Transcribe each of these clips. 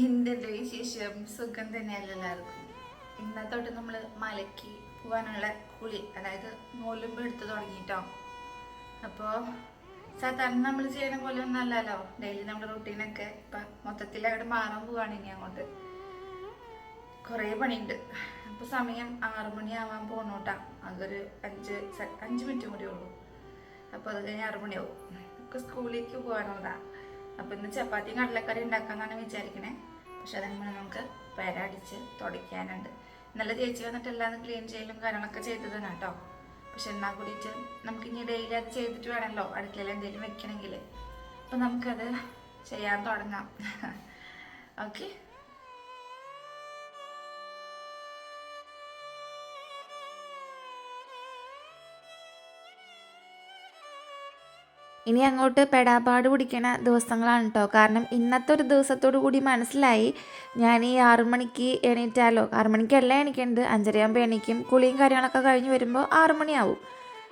എന്തിന്റെ വിശേഷം സുഖം തന്നെയല്ല എല്ലാവർക്കും? ഇന്നത്തോട്ട് നമ്മൾ മലക്കി പോകാനുള്ള കുളി അതായത് നോലുമ്പ് എടുത്ത് തുടങ്ങിയിട്ടോ അപ്പോൾ സാധാരണ നമ്മൾ ചെയ്യണ പോലെ ഒന്നും അല്ലല്ലോ. ഡെയിലി നമ്മുടെ റൂട്ടീനൊക്കെ ഇപ്പം മൊത്തത്തിൽ അവിടെ മാറാൻ പോവാണ് ഇനി അങ്ങോട്ട്. കുറേ പണിയുണ്ട്. അപ്പോൾ സമയം ആറു മണിയാവാൻ പോകണോട്ടാ അതൊരു അഞ്ച് അഞ്ച് മിനിറ്റ് കൂടി ഉള്ളൂ. അപ്പോൾ അത് കഴിഞ്ഞ് ആറു മണിയാവും. നമുക്ക് സ്കൂളിലേക്ക് പോകാനുള്ളതാ അപ്പോൾ ഇന്ന് ചപ്പാത്തിയും കടലക്കറി ഉണ്ടാക്കാന്നാണ് വിചാരിക്കണേ. പക്ഷെ അതിന് മുന്നേ നമുക്ക് പെരടിച്ച് തുടയ്ക്കാനുണ്ട്. ഇന്നലെ ചേച്ചി വന്നിട്ട് എല്ലാം ക്ലീൻ ചെയ്യലും കാര്യങ്ങളൊക്കെ ചെയ്തത് കേട്ടോ. പക്ഷെ എന്നാൽ കൂടിയിട്ട് നമുക്ക് ഇനി ഡെയിലി അത് ചെയ്തിട്ട് വേണമല്ലോ അടുക്കളയിൽ എന്തെങ്കിലും വെക്കണമെങ്കിൽ. അപ്പം നമുക്കത് ചെയ്യാൻ തുടങ്ങാം. ഓക്കെ ഇനി അങ്ങോട്ട് പെടാപാട് പിടിക്കണ ദിവസങ്ങളാണ് കേട്ടോ കാരണം ഇന്നത്തെ ഒരു ദിവസത്തോടു കൂടി മനസ്സിലായി ഞാൻ ഈ ആറു മണിക്ക് എണീറ്റാലോ. ആറു മണിക്കല്ല എണീക്കേണ്ടത്. അഞ്ചരയാകുമ്പോൾ എണീക്കും. കുളിയും കാര്യങ്ങളൊക്കെ കഴിഞ്ഞ് വരുമ്പോൾ ആറു മണിയാവും.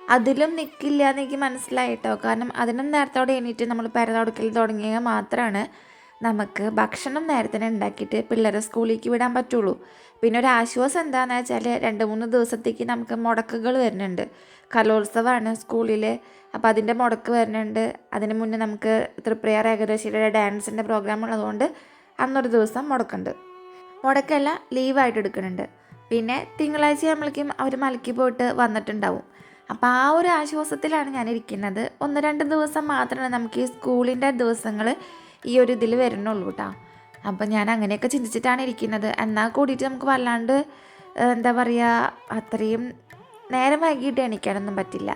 അതിലും നിൽക്കില്ല എന്ന് എനിക്ക് മനസ്സിലായി കേട്ടോ കാരണം അതിനും നേരത്തോടെ എണീറ്റ് നമ്മൾ പെരതൊടുക്കൽ തുടങ്ങിയാൽ മാത്രമാണ് നമുക്ക് ഭക്ഷണം നേരത്തിന് ഉണ്ടാക്കിയിട്ട് പിള്ളേരെ സ്കൂളിലേക്ക് വിടാൻ പറ്റുള്ളൂ. പിന്നെ ഒരു ആശ്വാസം എന്താണെന്ന് വെച്ചാൽ രണ്ട് മൂന്ന് ദിവസത്തേക്ക് നമുക്ക് മുടക്കുകൾ വരുന്നുണ്ട്. കലോത്സവമാണ് സ്കൂളിൽ അപ്പോൾ അതിന്റെ മുടക്ക് വരുന്നുണ്ട്. അതിന് മുന്നേ നമുക്ക് തൃപ്രയാർ ഏകദേശിയുടെ ഡാൻസിന്റെ പ്രോഗ്രാം ഉള്ളതുകൊണ്ട് അന്നൊരു ദിവസം മുടക്കുണ്ട്. മുടക്കല്ല ലീവായിട്ട് എടുക്കുന്നുണ്ട്. പിന്നെ തിങ്കളാഴ്ച ആകുമ്പോഴേക്കും അവർ മലക്കി പോയിട്ട് വന്നിട്ടുണ്ടാവും. അപ്പോൾ ആ ഒരു ആശ്വാസത്തിലാണ് ഞാൻ ഇരിക്കുന്നത്. ഒന്ന് രണ്ട് ദിവസം മാത്രമേ നമുക്ക് ഈ സ്കൂളിന്റെ ദിവസങ്ങൾ ഈ ഒരു ഇതിൽ വരുന്നുള്ളൂ കേട്ടോ അപ്പം ഞാൻ അങ്ങനെയൊക്കെ ചിന്തിച്ചിട്ടാണ് ഇരിക്കുന്നത്. എന്നാൽ കൂടിയിട്ട് നമുക്ക് വല്ലാണ്ട് എന്താ പറയുക അത്രയും നേരം വൈകിട്ട് എണീക്കാനൊന്നും പറ്റില്ല.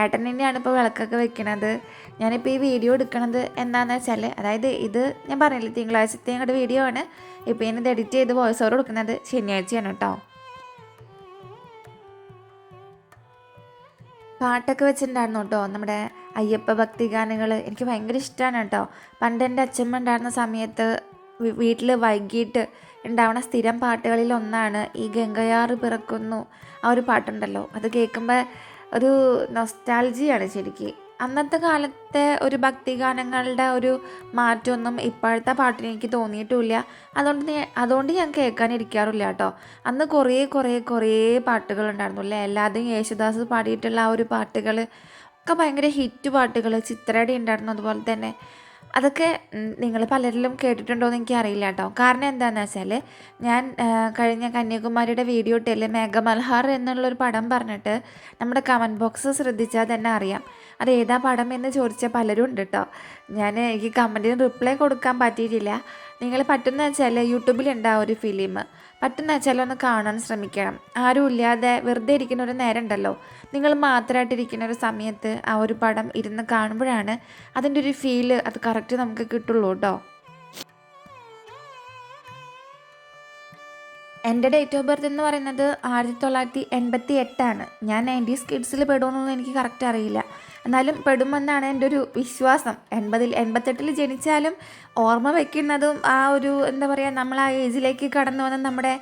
ഏട്ടൻ തന്നെയാണ് ഇപ്പോൾ വിളക്കൊക്കെ വെക്കണത്. ഞാനിപ്പോൾ ഈ വീഡിയോ എടുക്കണത് എന്താണെന്ന് വെച്ചാൽ അതായത് ഇത് ഞാൻ പറഞ്ഞില്ലേ തിങ്കളാഴ്ചത്തെ ഞങ്ങളുടെ വീഡിയോ ആണ്. ഇപ്പോൾ ഞാനിത് എഡിറ്റ് ചെയ്ത് വോയിസ് ഓവർ കൊടുക്കുന്നത് ശനിയാഴ്ചയാണ് കേട്ടോ. പാട്ടൊക്കെ വെച്ചിട്ടുണ്ടായിരുന്നു കേട്ടോ. നമ്മുടെ അയ്യപ്പ ഭക്തി ഗാനങ്ങൾ എനിക്ക് ഭയങ്കര ഇഷ്ടമാണ് കേട്ടോ. പണ്ട് എന്റെ അച്ഛമ്മ ഉണ്ടായിരുന്ന സമയത്ത് വീട്ടിൽ വൈകിട്ട് ഉണ്ടാവുന്ന സ്ഥിരം പാട്ടുകളിൽ ഒന്നാണ് ഈ ഗംഗയാറ് പിറക്കുന്നു ആ ഒരു പാട്ടുണ്ടല്ലോ. അത് കേൾക്കുമ്പോൾ ഒരു നൊസ്റ്റാൾജിയാണ് ശരിക്ക്. അന്നത്തെ കാലത്തെ ഒരു ഭക്തിഗാനങ്ങളുടെ ഒരു മാറ്റമൊന്നും ഇപ്പോഴത്തെ പാട്ടിന് എനിക്ക് തോന്നിയിട്ടുമില്ല അതുകൊണ്ട് അതുകൊണ്ട് ഞാൻ കേൾക്കാനിരിക്കാറില്ല കേട്ടോ. അന്ന് കുറേ കുറേ കുറേ പാട്ടുകളുണ്ടായിരുന്നു അല്ലേ എല്ലാതും യേശുദാസ് പാടിയിട്ടുള്ള ആ ഒരു പാട്ടുകൾ ഒക്കെ ഭയങ്കര ഹിറ്റ് പാട്ടുകൾ ചിത്രയുടെ ഉണ്ടായിരുന്നു അതുപോലെ തന്നെ. അതൊക്കെ നിങ്ങൾ പലരിലും കേട്ടിട്ടുണ്ടോ എന്ന് എനിക്ക് അറിയില്ല കേട്ടോ. കാരണം എന്താണെന്ന് വെച്ചാൽ ഞാൻ കഴിഞ്ഞ കന്യാകുമാരിയുടെ വീഡിയോ ഇട്ടില്ലേ മേഘമൽഹാർ എന്നുള്ളൊരു പടം പറഞ്ഞിട്ട് നമ്മുടെ കമന്റ് ബോക്സ് ശ്രദ്ധിച്ചാൽ തന്നെ അറിയാം. അത് ഏതാ പടം എന്ന് ചോദിച്ച പലരും ഉണ്ട് കേട്ടോ. ഞാൻ എനിക്ക് കമന്റിന് റിപ്ലൈ കൊടുക്കാൻ പറ്റിയിട്ടില്ല. നിങ്ങൾ പറ്റുന്ന വെച്ചാൽ യൂട്യൂബിലുണ്ട് ആ ഒരു ഫിലിം പറ്റുന്ന വെച്ചാൽ ഒന്ന് കാണാൻ ശ്രമിക്കണം. ആരും ഇല്ലാതെ വെറുതെ ഇരിക്കുന്ന ഒരു നേരം ഉണ്ടല്ലോ നിങ്ങൾ മാത്രമായിട്ടിരിക്കുന്ന ഒരു സമയത്ത് ആ ഒരു പടം ഇരുന്ന് കാണുമ്പോഴാണ് അതിന്റെ ഒരു ഫീൽ അത് കറക്റ്റ് നമുക്ക് കിട്ടുള്ളൂ കേട്ടോ. എന്റെ ഡേറ്റ് ഓഫ് ബർത്ത് എന്ന് പറയുന്നത് ആയിരത്തി തൊള്ളായിരത്തി എൺപത്തി എട്ടാണ്. ഞാൻ നയന്റീസ് കിഡ്സിൽ പെടുമെന്നൊന്നും എനിക്ക് കറക്റ്റ് അറിയില്ല. എന്നാലും പെടുമെന്നാണ് എന്റെ ഒരു വിശ്വാസം. എൺപതിൽ എൺപത്തെട്ടിൽ ജനിച്ചാലും ഓർമ്മ വയ്ക്കുന്നതും ആ ഒരു എന്താ പറയുക നമ്മൾ ആ ഏജിലേക്ക് കടന്നു വന്ന നമ്മുടെ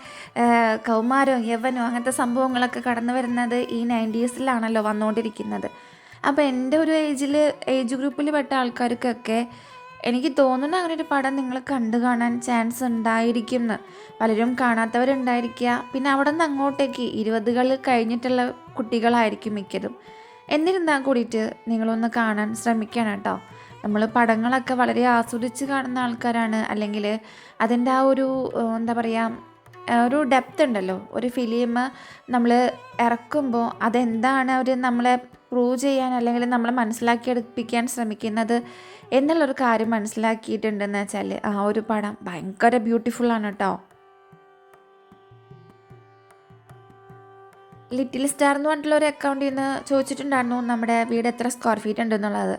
കൗമാരോ യവനോ അങ്ങനത്തെ സംഭവങ്ങളൊക്കെ കടന്നു വരുന്നത് ഈ നയന്റീസിലാണല്ലോ വന്നുകൊണ്ടിരിക്കുന്നത്. അപ്പോൾ എന്റെ ഒരു ഏജിൽ ഏജ് ഗ്രൂപ്പിൽ പെട്ട ആൾക്കാർക്കൊക്കെ എനിക്ക് തോന്നുന്നു അങ്ങനെ ഒരു പടം നിങ്ങൾ കണ്ടു കാണാൻ ചാൻസ് ഉണ്ടായിരിക്കും എന്ന് പലരും കാണാത്തവരുണ്ടായിരിക്കുക പിന്നെ അവിടെ നിന്ന് അങ്ങോട്ടേക്ക് ഇരുപതുകൾ കഴിഞ്ഞിട്ടുള്ള കുട്ടികളായിരിക്കും മിക്കതും. എന്നിരുന്നാൽ കൂടിയിട്ട് നിങ്ങളൊന്ന് കാണാൻ ശ്രമിക്കണം കേട്ടോ. നമ്മൾ പടങ്ങളൊക്കെ വളരെ ആസ്വദിച്ച് കാണുന്ന ആൾക്കാരാണ്. അല്ലെങ്കിൽ അതിന്റെ ആ ഒരു എന്താ പറയുക ഒരു ഡെപ്ത് ഉണ്ടല്ലോ. ഒരു ഫിലിം നമ്മൾ ഇറക്കുമ്പോൾ അതെന്താണ് അവർ നമ്മളെ പ്രൂവ് ചെയ്യാൻ അല്ലെങ്കിൽ നമ്മളെ മനസ്സിലാക്കിയെടുപ്പിക്കാൻ ശ്രമിക്കുന്നത് എന്നുള്ളൊരു കാര്യം മനസ്സിലാക്കിയിട്ടുണ്ടെന്ന് വെച്ചാൽ ആ ഒരു പടം ഭയങ്കര ബ്യൂട്ടിഫുള്ളാണ് കേട്ടോ. ലിറ്റിൽ സ്റ്റാർ എന്ന് പറഞ്ഞിട്ടുള്ള ഒരു അക്കൗണ്ടിൽ നിന്ന് ചോദിച്ചിട്ടുണ്ടായിരുന്നു നമ്മുടെ വീട് എത്ര സ്ക്വയർ ഫീറ്റ് ഉണ്ടെന്നുള്ളത്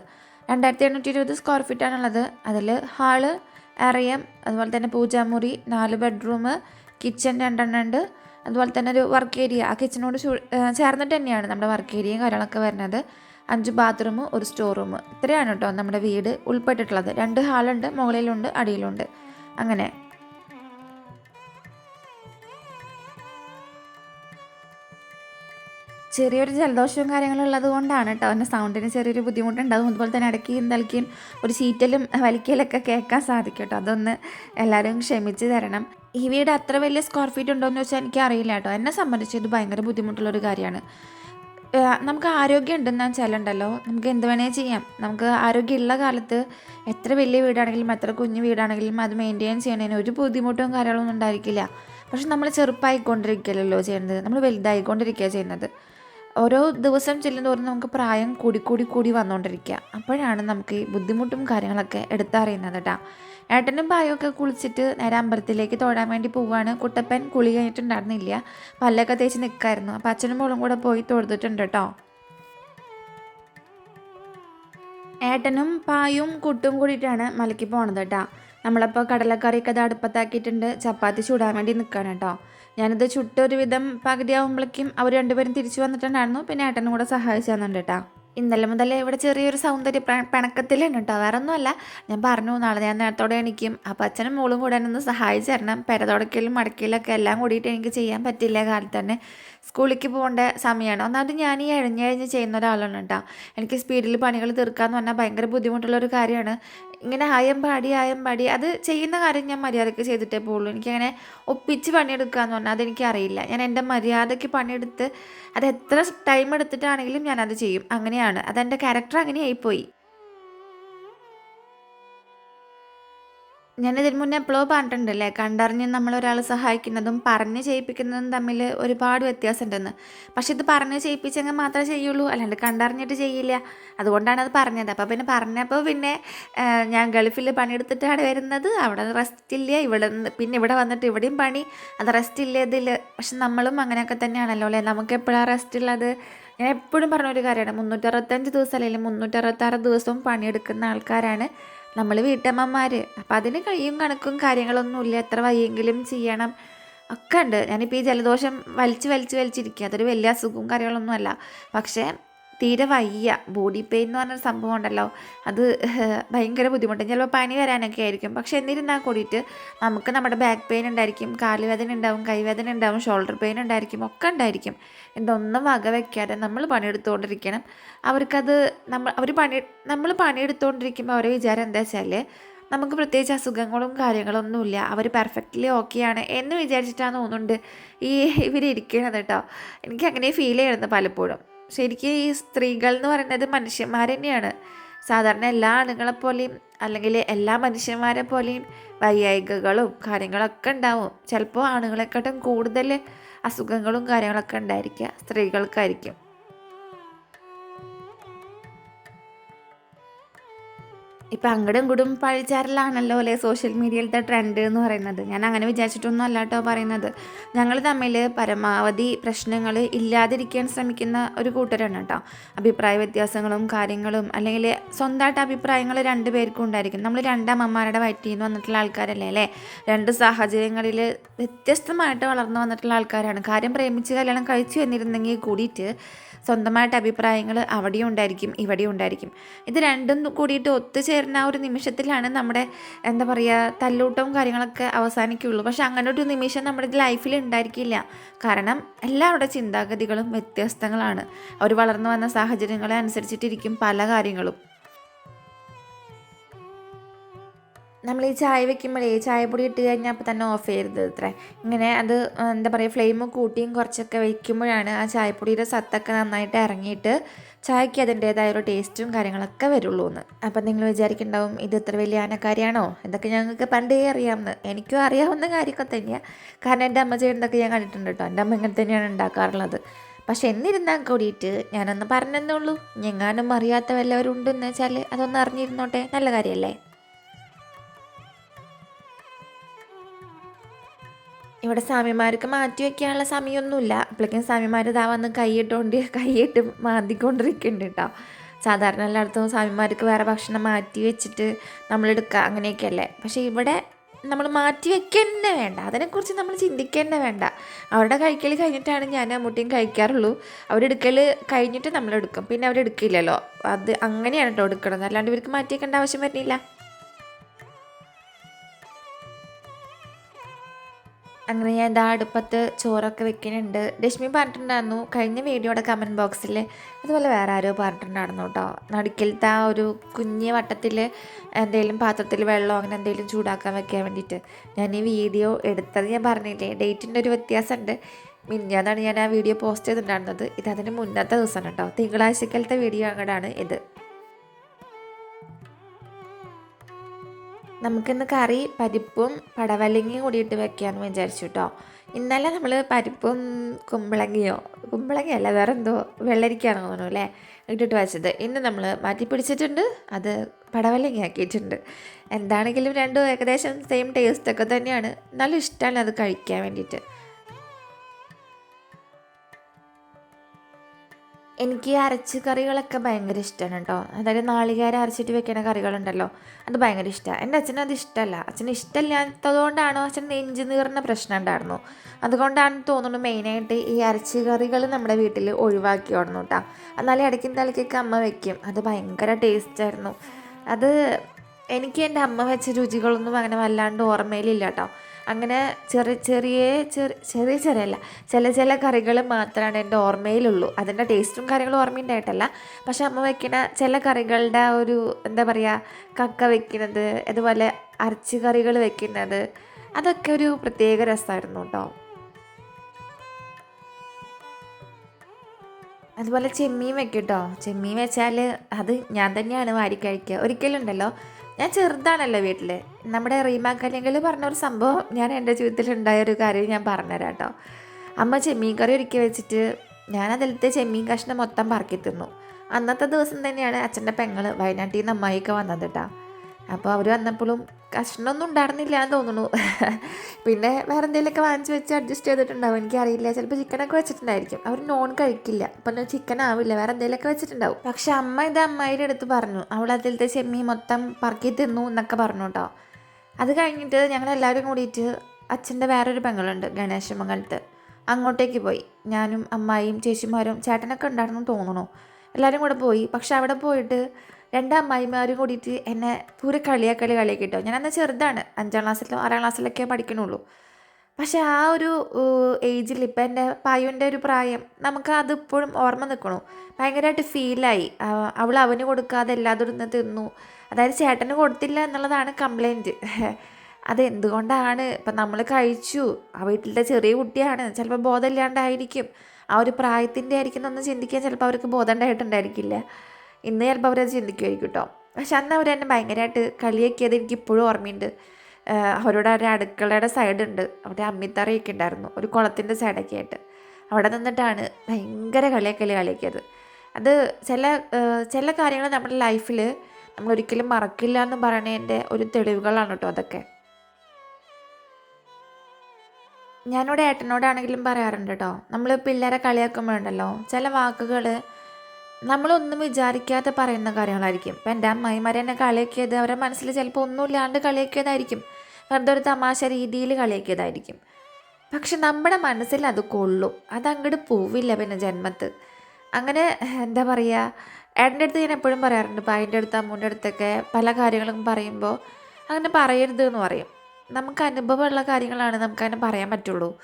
രണ്ടായിരത്തി എണ്ണൂറ്റി ഇരുപത് സ്ക്വയർ ഫീറ്റ് ആണുള്ളത്. അതിൽ ഹാൾ അറിയം അതുപോലെ തന്നെ പൂജാമുറി നാല് ബെഡ്റൂം കിച്ചൺ രണ്ടെണ്ണം ഉണ്ട്. അതുപോലെ തന്നെ ഒരു വർക്ക് ഏരിയ ആ കിച്ചനോട് ചേർന്നിട്ട് തന്നെയാണ് നമ്മുടെ വർക്ക് ഏരിയയും കാര്യങ്ങളൊക്കെ വരുന്നത്. അഞ്ച് ബാത്റൂം ഒരു സ്റ്റോർ റൂം ഇത്രയാണ് കേട്ടോ നമ്മുടെ വീട് ഉൾപ്പെട്ടിട്ടുള്ളത്. രണ്ട് ഹാളുണ്ട് മുകളിലുണ്ട് അടിയിലുണ്ട്. അങ്ങനെ. ചെറിയൊരു ജലദോഷവും കാര്യങ്ങളും ഉള്ളത് കൊണ്ടാണ് കേട്ടോ എന്റെ സൗണ്ടിന് ചെറിയൊരു ബുദ്ധിമുട്ടുണ്ടാകും അതുപോലെ തന്നെ ഇടയ്ക്കും തലയ്ക്കും ഒരു ചീറ്റലും വലിക്കലൊക്കെ കേൾക്കാൻ സാധിക്കും കേട്ടോ അതൊന്ന് എല്ലാവരും ക്ഷമിച്ച് തരണം. ഈ വീട് അത്ര വലിയ സ്ക്വയർ ഫീറ്റ് ഉണ്ടോ എന്ന് വെച്ചാൽ എനിക്ക് അറിയില്ല കേട്ടോ എന്നെ സംബന്ധിച്ച് ഇത് ഭയങ്കര ബുദ്ധിമുട്ടുള്ളൊരു കാര്യമാണ്. നമുക്ക് ആരോഗ്യം ഉണ്ടെന്ന് വെച്ചാലുണ്ടല്ലോ നമുക്ക് എന്ത് വേണേൽ ചെയ്യാം. നമുക്ക് ആരോഗ്യമുള്ള കാലത്ത് എത്ര വലിയ വീടാണെങ്കിലും എത്ര കുഞ്ഞു വീടാണെങ്കിലും അത് മെയിന്റെയിൻ ചെയ്യണതിന് ഒരു ബുദ്ധിമുട്ടും കാര്യങ്ങളൊന്നും ഉണ്ടായിരിക്കില്ല. പക്ഷെ നമ്മൾ ചെറുപ്പമായിക്കൊണ്ടിരിക്കുകയല്ലോ ചെയ്യുന്നത്. നമ്മൾ വലുതായിക്കൊണ്ടിരിക്കുക ചെയ്യുന്നത്. ഓരോ ദിവസം ചെല്ലുന്തോറും നമുക്ക് പ്രായം കൂടി കൂടി കൂടി വന്നുകൊണ്ടിരിക്കുക അപ്പോഴാണ് നമുക്ക് ഈ ബുദ്ധിമുട്ടും കാര്യങ്ങളൊക്കെ എടുത്തറിയുന്നത് കേട്ടോ ഏട്ടനും പായൊക്കെ കുളിച്ചിട്ട് നേരെ അമ്പലത്തിലേക്ക് തൊഴാൻ വേണ്ടി പോവാണ്. കുട്ടപ്പൻ കുളി കഴിഞ്ഞിട്ടുണ്ടായിരുന്നില്ല. പല്ലൊക്കെ തേച്ച് നിൽക്കായിരുന്നു അപ്പം അച്ഛനും മോളും കൂടെ പോയി തൊഴുതിട്ടുണ്ട് കേട്ടോ ഏട്ടനും പായും കുട്ടും കൂടിയിട്ടാണ് മലയ്ക്ക് പോണത് കേട്ടോ നമ്മളപ്പോൾ കടലക്കറിയൊക്കെ അത് അടുപ്പത്താക്കിയിട്ടുണ്ട്. ചപ്പാത്തി ചൂടാൻ വേണ്ടി നിൽക്കുകയാണ് കേട്ടോ ഞാനിത് ചുട്ടൊരു വിധം പകുതിയാവുമ്പോഴേക്കും അവർ രണ്ടുപേരും തിരിച്ചു വന്നിട്ടുണ്ടായിരുന്നു. പിന്നെ ഏട്ടനും കൂടെ സഹായിച്ചു തന്നുണ്ട് കേട്ടോ. ഇന്നലെ മുതൽ ഇവിടെ ചെറിയൊരു സൗന്ദര്യ പിണക്കത്തിലാണ് കേട്ടോ. വേറെ ഒന്നുമല്ല ഞാൻ പറഞ്ഞു നാളെ ഞാൻ നേരത്തോടെ എണീക്കും. അപ്പം അച്ഛനും മോളും കൂടെ ഒന്ന് സഹായിച്ചു തരണം. പെരതുടക്കലും മടക്കലൊക്കെ എല്ലാം കൂടിയിട്ട് എനിക്ക് ചെയ്യാൻ പറ്റില്ല കാലത്ത് തന്നെ. സ്കൂളിലേക്ക് പോകേണ്ട സമയമാണ്. ഒന്നാമത് ഞാൻ ഈ അഴിഞ്ഞഴിഞ്ഞ് ചെയ്യുന്ന ഒരാളാണ് കേട്ടോ. എനിക്ക് സ്പീഡിൽ പണികൾ തീർക്കാന്ന് പറഞ്ഞാൽ ഭയങ്കര ബുദ്ധിമുട്ടുള്ളൊരു കാര്യമാണ്. ഇങ്ങനെ ആയം പാടി ആയം പാടി അത് ചെയ്യുന്ന കാര്യം ഞാൻ മര്യാദയ്ക്ക് ചെയ്തിട്ടേ പോകുള്ളൂ എനിക്കങ്ങനെ ഒപ്പിച്ച് പണിയെടുക്കുക എന്ന് പറഞ്ഞാൽ അതെനിക്ക് അറിയില്ല ഞാൻ എന്റെ മര്യാദയ്ക്ക് പണിയെടുത്ത് അത് എത്ര ടൈം എടുത്തിട്ടാണെങ്കിലും ഞാനത് ചെയ്യും. അങ്ങനെയാണ്. അതെന്റെ ക്യാരക്ടർ അങ്ങനെയായിപ്പോയി. ഞാനിതിന് മുന്നേ എപ്പോഴോ പറഞ്ഞിട്ടുണ്ടല്ലേ കണ്ടറിഞ്ഞ് നമ്മളൊരാൾ സഹായിക്കുന്നതും പറഞ്ഞ് ചെയ്യിപ്പിക്കുന്നതും തമ്മിൽ ഒരുപാട് വ്യത്യാസമുണ്ടെന്ന്. പക്ഷെ ഇത് പറഞ്ഞ് ചെയ്യിപ്പിച്ചെങ്കിൽ മാത്രമേ ചെയ്യുള്ളൂ അല്ലാണ്ട് കണ്ടറിഞ്ഞിട്ട് ചെയ്യില്ല. അതുകൊണ്ടാണ് അത് പറഞ്ഞത്. അപ്പോൾ പിന്നെ പറഞ്ഞപ്പോൾ പിന്നെ ഞാൻ ഗൾഫിൽ പണിയെടുത്തിട്ടാണ് വരുന്നത്. അവിടെ റെസ്റ്റ് ഇല്ല ഇവിടെ പിന്നെ ഇവിടെ വന്നിട്ട് ഇവിടെയും പണി. അത് റെസ്റ്റ് ഇല്ല ഇതിൽ പക്ഷെ നമ്മളും അങ്ങനെയൊക്കെ തന്നെയാണല്ലോ അല്ലേ? നമുക്ക് എപ്പോഴാണ് റെസ്റ്റ് ഉള്ളത് ഞാൻ എപ്പോഴും പറഞ്ഞൊരു കാര്യമാണ് മുന്നൂറ്ററുപത്തഞ്ച് ദിവസം അല്ലെങ്കിൽ മുന്നൂറ്ററുപത്താറ് ദിവസവും പണിയെടുക്കുന്ന ആൾക്കാരാണ്. നമ്മൾ വീട്ടമ്മമാർ അപ്പം അതിന് കഴിയും കണക്കും കാര്യങ്ങളൊന്നുമില്ല എത്ര വയ്യെങ്കിലും ചെയ്യണം. ഒക്കെ ഉണ്ട്. ഞാനിപ്പോൾ ഈ ജലദോഷം വലിച്ച് വലിച്ച് വലിച്ചിരിക്കുക അതൊരു വലിയ അസുഖവും കാര്യങ്ങളൊന്നുമല്ല പക്ഷേ തീരെ വയ്യ. ബോഡി പെയിൻ എന്ന് പറഞ്ഞൊരു സംഭവം ഉണ്ടല്ലോ. അത് ഭയങ്കര ബുദ്ധിമുട്ട്. ചിലപ്പോൾ പനി വരാനൊക്കെ ആയിരിക്കും. പക്ഷെ എന്നിരുന്നാൽ കൂടിയിട്ട് നമുക്ക് നമ്മുടെ ബാക്ക് പെയിൻ ഉണ്ടായിരിക്കും കാലുവേദന ഉണ്ടാവും കൈവേദന ഉണ്ടാവും ഷോൾഡർ പെയിൻ ഉണ്ടായിരിക്കും ഒക്കെ ഉണ്ടായിരിക്കും. എന്തൊന്നും വക വയ്ക്കാതെ നമ്മൾ പണിയെടുത്തുകൊണ്ടിരിക്കണം അവർക്കത് നമ്മൾ അവർ പണി നമ്മൾ പണിയെടുത്തുകൊണ്ടിരിക്കുമ്പോൾ അവരെ വിചാരം എന്താ വെച്ചാൽ നമുക്ക് പ്രത്യേകിച്ച് അസുഖങ്ങളും കാര്യങ്ങളൊന്നുമില്ല അവർ പെർഫെക്റ്റ്ലി ഓക്കെയാണ് എന്ന് വിചാരിച്ചിട്ടാണ് തോന്നുന്നുണ്ട് ഈ ഇവരിയ്ക്കണത് കേട്ടോ. എനിക്ക് അങ്ങനെ ഫീൽ ചെയ്യുന്നത് പലപ്പോഴും. ശരിക്കും ഈ സ്ത്രീകൾ എന്ന് പറയുന്നത് മനുഷ്യന്മാർ തന്നെയാണ്. സാധാരണ എല്ലാ ആണുങ്ങളെ പോലെയും അല്ലെങ്കിൽ എല്ലാ മനുഷ്യന്മാരെ പോലെയും വൈയായികകളും കാര്യങ്ങളൊക്കെ ഉണ്ടാവും. ചിലപ്പോൾ ആണുങ്ങളെക്കാട്ടും കൂടുതൽ അസുഖങ്ങളും കാര്യങ്ങളൊക്കെ ഉണ്ടായിരിക്കുക സ്ത്രീകൾക്കായിരിക്കും. ഇപ്പം അങ്ങടും ഇങ്ങടും പഴിച്ചാറിലാണല്ലോ അല്ലേ സോഷ്യൽ മീഡിയയിലത്തെ ട്രെൻഡ് എന്ന് പറയുന്നത്. ഞാൻ അങ്ങനെ വിചാരിച്ചിട്ടൊന്നും അല്ല കേട്ടോ പറയുന്നത്. ഞങ്ങൾ തമ്മിൽ പരമാവധി പ്രശ്നങ്ങൾ ഇല്ലാതിരിക്കാൻ ശ്രമിക്കുന്ന ഒരു കൂട്ടരാണ് കേട്ടോ അഭിപ്രായ വ്യത്യാസങ്ങളും കാര്യങ്ങളും അല്ലെങ്കിൽ സ്വന്തമായിട്ട് അഭിപ്രായങ്ങൾ രണ്ട് പേർക്കും ഉണ്ടായിരിക്കും. നമ്മൾ രണ്ടമ്മമാരുടെ വയറ്റിൽ നിന്ന് വന്നിട്ടുള്ള ആൾക്കാരല്ലേ അല്ലേ? രണ്ട് സാഹചര്യങ്ങളിൽ വ്യത്യസ്തമായിട്ട് വളർന്നു വന്നിട്ടുള്ള ആൾക്കാരാണ്. കാര്യം പ്രേമിച്ച് കല്യാണം കഴിച്ചു എന്നിരുന്നെങ്കിൽ കൂടിയിട്ട് സ്വന്തമായിട്ട് അഭിപ്രായങ്ങൾ അവിടെയും ഉണ്ടായിരിക്കും ഇവിടെയും ഉണ്ടായിരിക്കും. ഇത് രണ്ടും കൂടിയിട്ട് ഒത്തുചേരുന്ന ആ ഒരു നിമിഷത്തിലാണ് നമ്മുടെ എന്താ പറയുക തല്ലൂട്ടവും കാര്യങ്ങളൊക്കെ അവസാനിക്കുകയുള്ളൂ പക്ഷെ അങ്ങനെ ഒരു നിമിഷം നമ്മുടെ ലൈഫിൽ ഉണ്ടായിരിക്കില്ല. കാരണം എല്ലാവരുടെ ചിന്താഗതികളും വ്യത്യസ്തങ്ങളാണ്. അവർ വളർന്നു വന്ന സാഹചര്യങ്ങളെ അനുസരിച്ചിട്ടിരിക്കും പല കാര്യങ്ങളും. നമ്മൾ ഈ ചായ വെക്കുമ്പോഴേ ചായപ്പൊടി ഇട്ട് കഴിഞ്ഞാൽ അപ്പോൾ തന്നെ ഓഫ് ചെയ്യരുത് അത്ര. ഇങ്ങനെ അത് എന്താ പറയുക ഫ്ലെയിം കൂട്ടിയും കുറച്ചൊക്കെ വെക്കുമ്പോഴാണ് ആ ചായപ്പൊടിയുടെ സത്തൊക്കെ നന്നായിട്ട് ഇറങ്ങിയിട്ട് ചായക്ക് അതിന്റേതായ ഒരു ടേസ്റ്റും കാര്യങ്ങളൊക്കെ വരുള്ളൂ എന്ന് അപ്പം നിങ്ങൾ വിചാരിക്കുന്നുണ്ടാവും ഇത് ഇത്ര വലിയ ആനക്കാരിയാണോ? ഇതൊക്കെ ഞങ്ങൾക്ക് പണ്ടേ അറിയാമെന്ന് എനിക്കും അറിയാവുന്ന കാര്യമൊക്കെ തന്നെയാണ് കാരണം എന്റെ അമ്മ ചെയ്യുന്നതൊക്കെ ഞാൻ കണ്ടിട്ടുണ്ട് കേട്ടോ എന്റെ അമ്മ ഇങ്ങനെ തന്നെയാണ് ഉണ്ടാക്കാറുള്ളത്. പക്ഷെ എന്നിരുന്നാൽ കൂടിയിട്ട് ഞാനൊന്ന് പറഞ്ഞതേ ഉള്ളൂ. ഞെങ്ങാനും അറിയാത്ത വല്ലവരുണ്ടെന്ന് വെച്ചാൽ അതൊന്ന് അറിഞ്ഞിരുന്നോട്ടെ. നല്ല കാര്യമല്ലേ? ഇവിടെ സ്വാമിമാർക്ക് മാറ്റി വയ്ക്കാനുള്ള സമയമൊന്നുമില്ല. അപ്പോഴേക്കും സ്വാമിമാർ ഇതാ വന്ന് കൈയിട്ടുകൊണ്ട് കൈയിട്ട് മാന്തിക്കൊണ്ടിരിക്കുന്നുണ്ട് കേട്ടോ. സാധാരണ എല്ലായിടത്തും സ്വാമിമാർക്ക് വേറെ ഭക്ഷണം മാറ്റി വെച്ചിട്ട് നമ്മളെടുക്കുക അങ്ങനെയൊക്കെയല്ലേ. പക്ഷേ ഇവിടെ നമ്മൾ മാറ്റി വെക്കന്നെ വേണ്ട. അതിനെക്കുറിച്ച് നമ്മൾ ചിന്തിക്കന്നെ വേണ്ട. അവരുടെ കഴിക്കൽ കഴിഞ്ഞിട്ടാണ് ഞാൻ അമ്മൂട്ടിയും കഴിക്കാറുള്ളൂ. അവരെടുക്കൽ കഴിഞ്ഞിട്ട് നമ്മളെടുക്കും. പിന്നെ അവരെടുക്കില്ലല്ലോ. അത് അങ്ങനെയാണ് കേട്ടോ എടുക്കണത്. അല്ലാണ്ട് ഇവർക്ക് മാറ്റി വെക്കേണ്ട ആവശ്യം വരുന്നില്ല. അങ്ങനെ ഞാൻ ഇതാ അടുപ്പത്ത് ചോറൊക്കെ വെക്കുന്നുണ്ട് രശ്മി പറഞ്ഞിട്ടുണ്ടായിരുന്നു കഴിഞ്ഞ വീഡിയോയുടെ കമന്റ് ബോക്സിൽ അതുപോലെ വേറെ ആരോ പറഞ്ഞിട്ടുണ്ടായിരുന്നു കേട്ടോ നടുക്കിലത്തെ ആ ഒരു കുഞ്ഞ് വട്ടത്തിൽ എന്തെങ്കിലും പാത്രത്തിൽ വെള്ളം അങ്ങനെ എന്തെങ്കിലും ചൂടാക്കാൻ വെക്കാൻ വേണ്ടിയിട്ട് ഞാൻ ഈ വീഡിയോ എടുത്തത് ഞാൻ പറഞ്ഞില്ലേ ഡേറ്റിന്റെ ഒരു വ്യത്യാസമുണ്ട് മിന്നാന്നാണ് ഞാൻ ആ വീഡിയോ പോസ്റ്റ് ചെയ്തിട്ടുണ്ടായിരുന്നത്. ഇത് അതിന് മുന്നത്തെ ദിവസമാണ് കേട്ടോ തിങ്കളാഴ്ചക്കലത്തെ വീഡിയോ അങ്ങോട്ടാണ് ഇത്. നമുക്കിന്ന് കറി പരിപ്പും പടവലങ്ങയും കൂടിയിട്ട് വെക്കാമെന്ന് വിചാരിച്ചു കേട്ടോ ഇന്നലെ നമ്മൾ പരിപ്പും കുമ്പളങ്ങയോ കുമ്പളങ്ങയല്ല വേറെ എന്തോ വെള്ളരിക്കാണ് തോന്നുന്നു അല്ലേ? ഇട്ടിട്ട് വെച്ചത്. ഇന്ന് നമ്മൾ മാറ്റി പിടിച്ചിട്ടുണ്ട്. അത് പടവലങ്ങ ആക്കിയിട്ടുണ്ട് എന്താണെങ്കിലും രണ്ടും ഏകദേശം സെയിം ടേസ്റ്റൊക്കെ തന്നെയാണ്. നല്ല ഇഷ്ടമാണ് അത് കഴിക്കാൻ വേണ്ടിയിട്ട്. എനിക്ക് അരച്ച് കറികളൊക്കെ ഭയങ്കര ഇഷ്ടമാണ് കേട്ടോ അതായത് നാളികേരം അരച്ചിട്ട് വെക്കുന്ന കറികളുണ്ടല്ലോ അത് ഭയങ്കര ഇഷ്ടമാണ് എന്റെ അച്ഛന് അത് ഇഷ്ടമല്ല അച്ഛന് ഇഷ്ടമില്ലാത്തതുകൊണ്ടാണോ അച്ഛൻ നെഞ്ചു നീറുന്ന പ്രശ്നം ഉണ്ടായിരുന്നു. അതുകൊണ്ടാണ് തോന്നുന്നു മെയിനായിട്ട് ഈ അരച്ച് കറികൾ നമ്മുടെ വീട്ടിൽ ഒഴിവാക്കി ഓടണം കേട്ടോ എന്നാലും ഇടയ്ക്കും തലക്കൊക്കെ അമ്മ വെക്കും. അത് ഭയങ്കര ടേസ്റ്റായിരുന്നു അത് എനിക്ക് എന്റെ അമ്മ വെച്ച രുചികളൊന്നും അങ്ങനെ വല്ലാണ്ട് ഓർമ്മയിലില്ല കേട്ടോ അങ്ങനെ ചെറിയ ചെറിയ ചെറിയ ചെറിയ ചെറിയല്ല. ചില ചില കറികൾ മാത്രമാണ് എന്റെ ഓർമ്മയിലുള്ളൂ. അതിന്റെ ടേസ്റ്റും കാര്യങ്ങളും ഓർമ്മയുണ്ടായിട്ടല്ല. പക്ഷേ അമ്മ വയ്ക്കുന്ന ചില കറികളുടെ ഒരു എന്താ പറയുക കക്ക വയ്ക്കുന്നത് അതുപോലെ അരച്ച് കറികൾ വയ്ക്കുന്നത് അതൊക്കെ ഒരു പ്രത്യേക രസമായിരുന്നു കേട്ടോ. അതുപോലെ ചെമ്മീൻ വെക്കും കേട്ടോ. ചെമ്മീൻ വെച്ചാൽ അത് ഞാൻ തന്നെയാണ് വാരി കഴിക്കുക. ഒരിക്കലും ഉണ്ടല്ലോ ഞാൻ ചെറുതാണല്ലോ വീട്ടിൽ നമ്മുടെ റീമാ കല്യങ്ങൾ പറഞ്ഞ ഒരു സംഭവം ഞാൻ എന്റെ ജീവിതത്തിൽ ഉണ്ടായ ഒരു കാര്യം ഞാൻ പറഞ്ഞുതരാം കേട്ടോ. അമ്മ ചെമ്മീൻ കറി ഒരുക്കി വെച്ചിട്ട് ഞാൻ അതിലത്തെ ചെമ്മീൻ കഷ്ണം മൊത്തം പറക്കി തിന്നു. അന്നത്തെ ദിവസം തന്നെയാണ് അച്ഛന്റെ പെങ്ങൾ വയനാട്ടിൽ നിന്ന് അമ്മായിക്ക് വന്നത് കേട്ടോ. അപ്പോൾ അവർ വന്നപ്പോഴും കഷ്ണമൊന്നും ഉണ്ടായിരുന്നില്ല എന്ന് തോന്നുന്നു. പിന്നെ വേറെ എന്തെങ്കിലുമൊക്കെ വാങ്ങിച്ച് വെച്ച് അഡ്ജസ്റ്റ് ചെയ്തിട്ടുണ്ടാവും. എനിക്കറിയില്ല. ചിലപ്പോൾ ചിക്കനൊക്കെ വെച്ചിട്ടുണ്ടായിരിക്കും. അവർ നോൺ കഴിക്കില്ല. അപ്പം ചിക്കൻ ആവില്ല. വേറെ എന്തെങ്കിലുമൊക്കെ വെച്ചിട്ടുണ്ടാവും. പക്ഷെ അമ്മ ഇത് അമ്മായിയുടെ അടുത്ത് പറഞ്ഞു. അവൾ അതിലത്തെ ചെമ്മി മൊത്തം പറക്കി തിന്നു എന്നൊക്കെ പറഞ്ഞു കേട്ടോ. അത് കഴിഞ്ഞിട്ട് ഞങ്ങൾ എല്ലാവരും കൂടിയിട്ട് അച്ഛന്റെ വേറൊരു പെങ്ങളുണ്ട് ഗണേശ മകളത്ത് അങ്ങോട്ടേക്ക് പോയി. ഞാനും അമ്മായിയും ചേച്ചിമാരും ചേട്ടനൊക്കെ ഉണ്ടായിരുന്നു തോന്നുന്നു. എല്ലാവരും കൂടെ പോയി. പക്ഷെ അവിടെ പോയിട്ട് രണ്ട് അമ്മായിമാരും കൂടിയിട്ട് എന്നെ ദൂരെ കളിയാക്കളി കളിയാക്കി കേട്ടോ ഞാൻ അന്ന് ചെറുതാണ്. അഞ്ചാം ക്ലാസ്സിലോ ആറാം ക്ലാസ്സിലൊക്കെ പഠിക്കണുള്ളൂ. പക്ഷെ ആ ഒരു ഏജിൽ ഇപ്പം എന്റെ പായുവിന്റെ ഒരു പ്രായം നമുക്ക് അതിപ്പോഴും ഓർമ്മ നിൽക്കണു ഭയങ്കരമായിട്ട് ഫീലായി അവൾ അവന് കൊടുക്കാതെ എല്ലാതും തിന്നു. അതായത് ചേട്ടന് കൊടുത്തില്ല എന്നുള്ളതാണ് കംപ്ലൈന്റ് അത് എന്തുകൊണ്ടാണ് ഇപ്പം നമ്മൾ കഴിച്ചു. ആ വീട്ടിലത്തെ ചെറിയ കുട്ടിയാണ്. ചിലപ്പോൾ ബോധമില്ലാണ്ടായിരിക്കും. ആ ഒരു പ്രായത്തിന്റെ ആയിരിക്കും എന്നൊന്ന് ചിന്തിക്കാൻ ചിലപ്പോൾ അവർക്ക് ബോധം ഉണ്ടായിട്ടുണ്ടായിരിക്കില്ല. ഇന്ന് ചിലപ്പോൾ അവരത് ചിന്തിക്കുമായിരിക്കും കേട്ടോ പക്ഷെ അന്ന് അവരെന്നെ ഭയങ്കരമായിട്ട് കളിയാക്കിയത് എനിക്ക് ഇപ്പോഴും ഓർമ്മയുണ്ട്. അവരോട് അടുക്കളയുടെ സൈഡ് ഉണ്ട്. അവിടെ അമ്മിത്തറയൊക്കെ ഉണ്ടായിരുന്നു. ഒരു കുളത്തിന്റെ സൈഡൊക്കെ ആയിട്ട്. അവിടെ നിന്നിട്ടാണ് ഭയങ്കര കളിയാക്കൽ കളിയാക്കിയത്. അത് ചില ചില കാര്യങ്ങൾ നമ്മുടെ ലൈഫിൽ നമ്മൾ ഒരിക്കലും മറക്കില്ല എന്ന് പറയുന്നതിന്റെ ഒരു തെളിവുകളാണ് കേട്ടോ അതൊക്കെ. ഞാനിവിടെ ഏട്ടനോടാണെങ്കിലും പറയാറുണ്ട് കേട്ടോ നമ്മൾ പിള്ളേരെ കളിയാക്കുമ്പോഴുണ്ടല്ലോ ചില വാക്കുകൾ നമ്മളൊന്നും വിചാരിക്കാതെ പറയുന്ന കാര്യങ്ങളായിരിക്കും. ഇപ്പം എന്റെ അമ്മായിമാരെ എന്നെ കളിയാക്കിയത് അവരുടെ മനസ്സിൽ ചിലപ്പോൾ ഒന്നുമില്ലാണ്ട് കളിയാക്കിയതായിരിക്കും. വെറുതെ ഒരു തമാശ രീതിയിൽ കളിയാക്കിയതായിരിക്കും. പക്ഷെ നമ്മുടെ മനസ്സിൽ അത് കൊള്ളും. അതങ്ങോട്ട് പോവില്ല പിന്നെ ജന്മത്ത്. അങ്ങനെ എന്താ പറയുക ഏട്ടന്റെ അടുത്ത് ഞാൻ എപ്പോഴും പറയാറുണ്ട് പായിന്റെ അടുത്ത് അമ്മൂന്റെ അടുത്തൊക്കെ പല കാര്യങ്ങളും പറയുമ്പോൾ അങ്ങനെ പറയരുത് എന്ന് പറയും. നമുക്ക് അനുഭവമുള്ള കാര്യങ്ങളാണ് നമുക്കതിനെ പറയാൻ പറ്റുള്ളൂ.